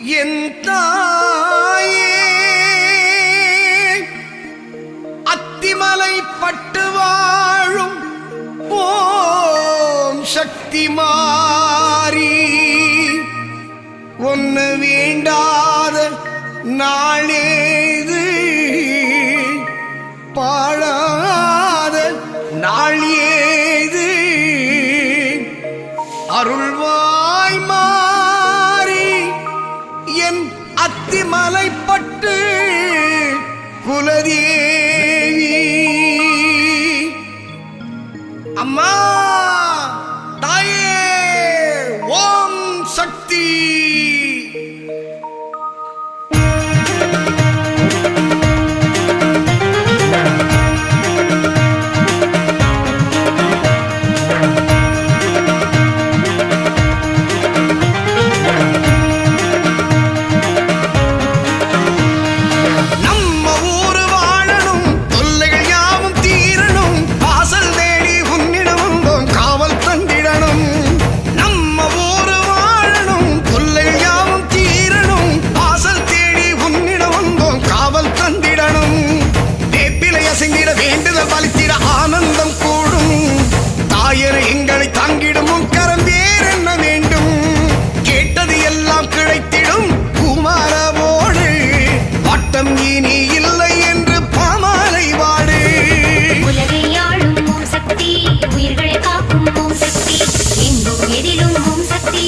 என் தாயே அத்திமலை பட்டு வாழும் ஓம் சக்தி மாறி. ஒன்று வேண்டாத நாளேது பாழாத நாளி குலதீ சக்தி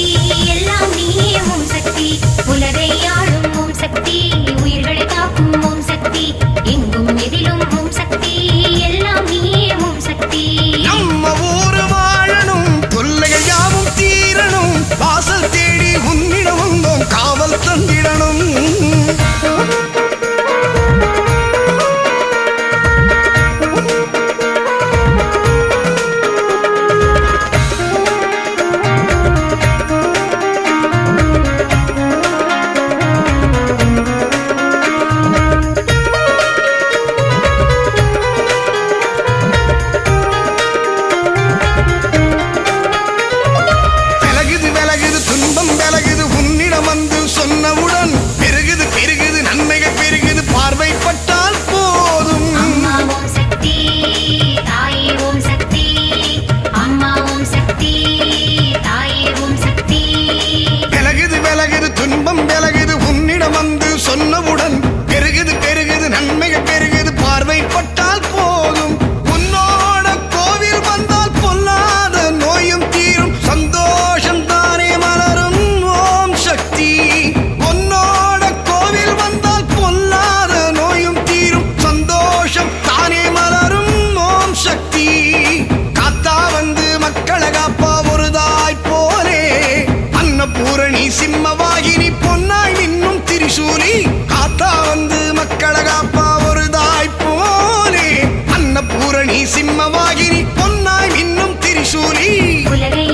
எல்லாம் நீயே ஓம் சக்தி. உலகை ஆளும் ஓம் சக்தி உயிர்களை காக்கும் ஓம் சக்தி. எங்கும் எதிலும் ஓம் சக்தி எல்லாம் நீயே ஓம் சக்தி. ஜென்மவாகினி பொன்னாய் நின்னும் திரிசூலி. காத்தா வந்து மக்களை காப்பா ஒரு தாய் போலே. அன்னபூரணி சிம்மவாகினி பொன்னாய் நின்னும் திரிசூலி. உலகை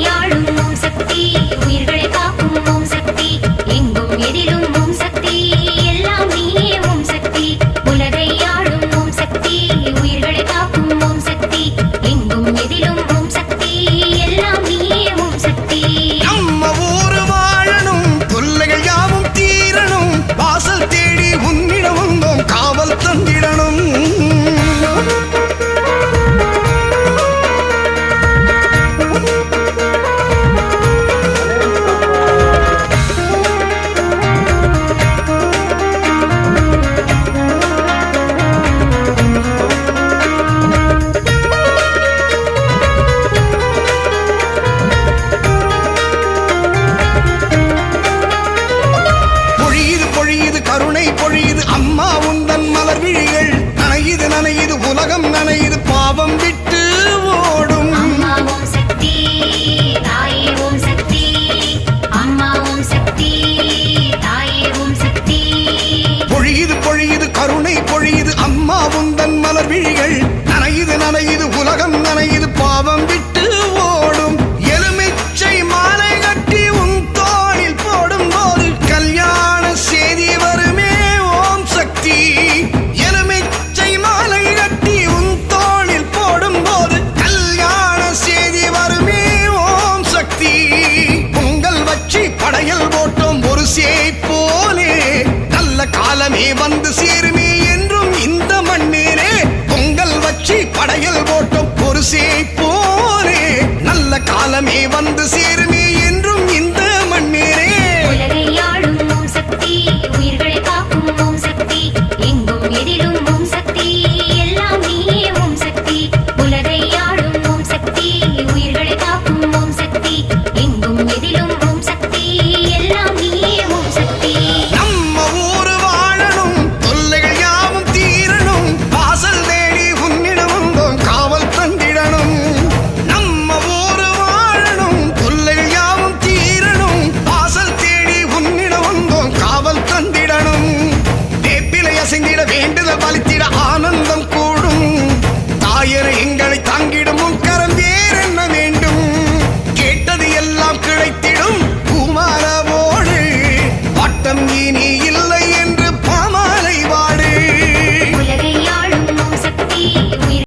நலமே வந்து சேருமி.